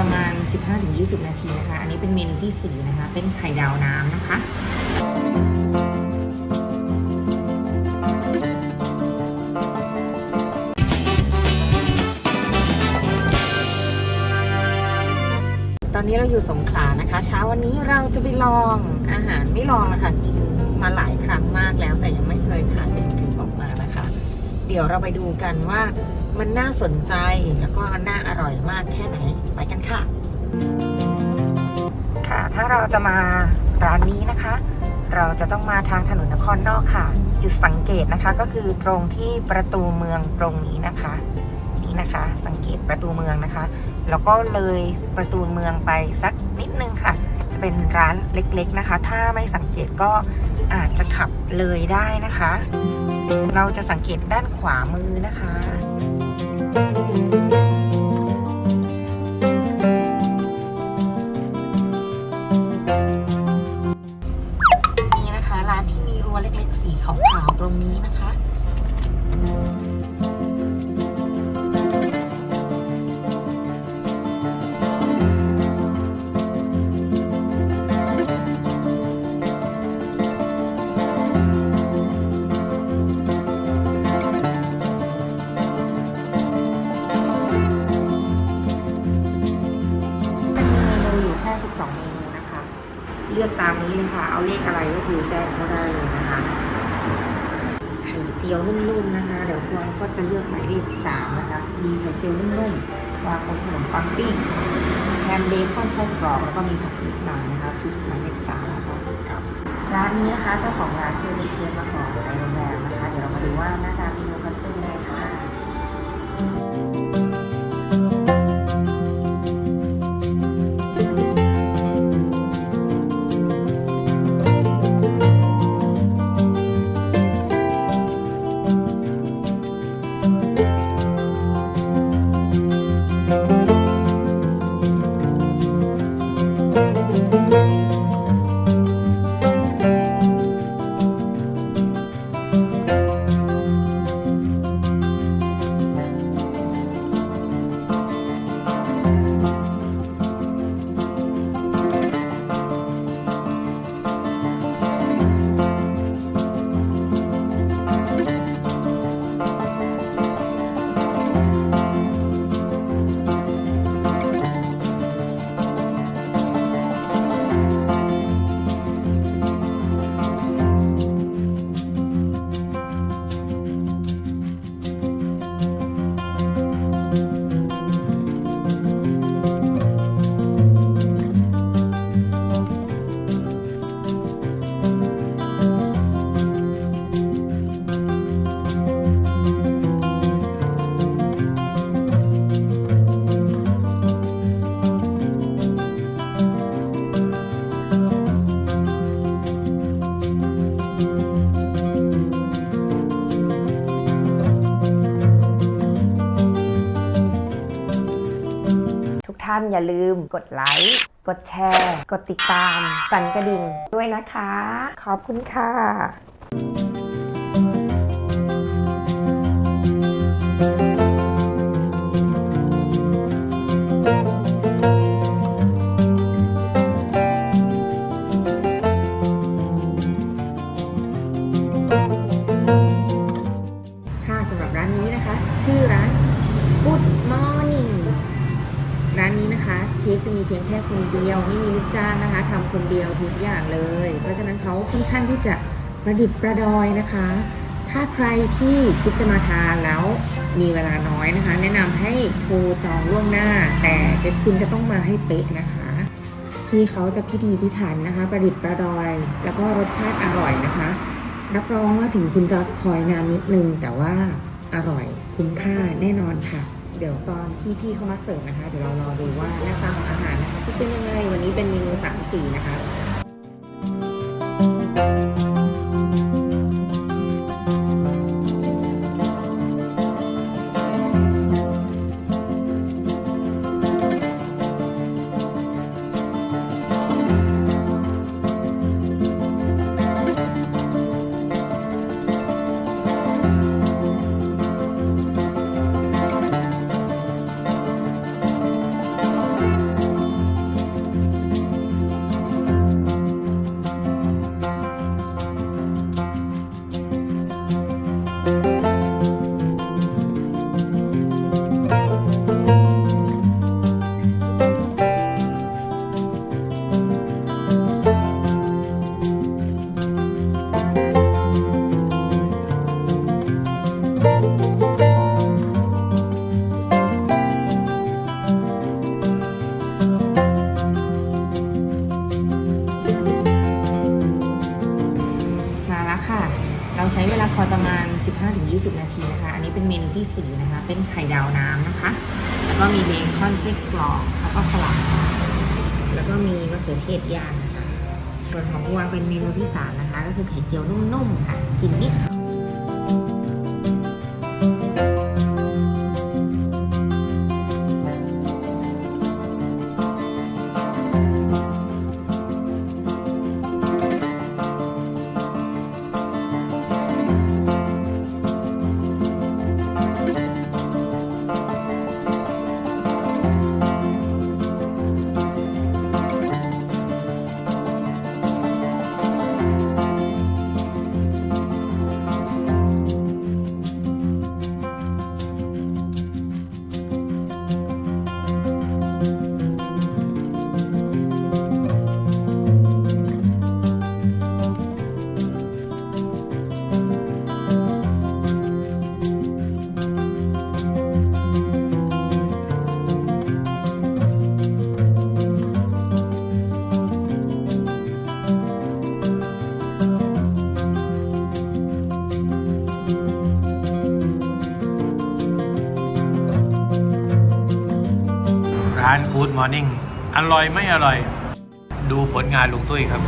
ประมาณ 15-20 นาทีนะคะ อันนี้เป็นเมนูที่ 4 นะคะ เป็นไข่ดาวน้ำนะคะตอนนี้เราอยู่สงขลานะคะ เช้าวันนี้เราจะไปลองอาหารไม่ลองนะคะกินมาหลายครั้งมากแล้ว แต่ยังไม่เคยทานเป็นถึงออกมานะคะ เดี๋ยวเราไปดูกันว่า มันน่าสนใจแล้วก็น่าอร่อยมากแค่ไหนไปกันค่ะ ค่ะถ้าเราจะมาร้านนี้นะคะ เราจะต้องมาทางถนนนครนอกค่ะ จุดสังเกตนะคะก็คือตรงที่ประตูเมืองตรงนี้นะคะนี่นะคะ สังเกตประตูเมืองนะคะ แล้วก็เลยประตูเมืองไปสักนิดนึงค่ะ จะเป็นร้านเล็กๆนะคะ ถ้าไม่สังเกตก็อาจจะขับเลยได้นะคะ เราจะสังเกตด้านขวามือนะคะามนี้เลยค่ะ เอาเลขอะไรก็คือแจ้งก็ได้เลยนะคะไข่เจียวนุ่มๆนะคะ เดี๋ยวพวงก็จะเลือกหมายเลขสามนะคะมีไข่เจียวนุ่มๆวางบนขนมปังปิ้งแฮมเบคอนไส้กรอบแล้วก็มีผักนิดหน่อยนะคะชุดหมายเลขสามนะคะร้านนี้นะคะเจ้าของร้านคือเชฟมาก่อน อย่าลืมกดไลค์ กดแชร์ กดติดตาม สั่นกระดิ่งด้วยนะคะ ขอบคุณค่ะค่ะ ร้านนี้นะคะเชฟจะมีเพียงแค่คนเดียวไม่มีลูกจ้างนะคะทำคนเดียวทุกอย่างเลย เพราะฉะนั้นเขาค่อนข้างที่จะประดิษฐ์ประดอยนะคะ ถ้าใครที่คิดจะมาทานแล้วมีเวลาน้อยนะคะ แนะนำให้โทรจองล่วงหน้า แต่คุณจะต้องมาให้เป๊ะนะคะที่เขาจะพิธีพิถันนะคะ ประดิษฐ์ประดอย แล้วก็รสชาติอร่อยนะคะรับรองว่าถึงคุณจะคอยนานนิดนึงแต่ว่าอร่อยคุ้มค่าแน่นอนค่ะ เดี๋ยวตอนที่พี่เขามาเสิร์ฟนะคะ เดี๋ยวเรารอดูว่าหน้าตาของอาหารนะคะจะเป็นยังไงวันนี้เป็นเมนูสามสีนะคะ มาแล้วค่ะ เราใช้เวลาคอยประมาณ 15-20 นาทีนะคะ อันนี้เป็นเมนที่ 4 นะคะ เป็นไข่ดาวน้ำนะคะ แล้วก็มีเบคอนไส้กรอกแล้วก็สลัด แล้วก็มีมะเขือเทศย่างนะคะ ส่วนของวัวเป็นเมนูที่ 3 นะคะ ก็คือไข่เจียวนุ่มๆค่ะ กินนิด Good Morning อร่อยไม่อร่อย ดูผลงานลุงตุ้ยครับ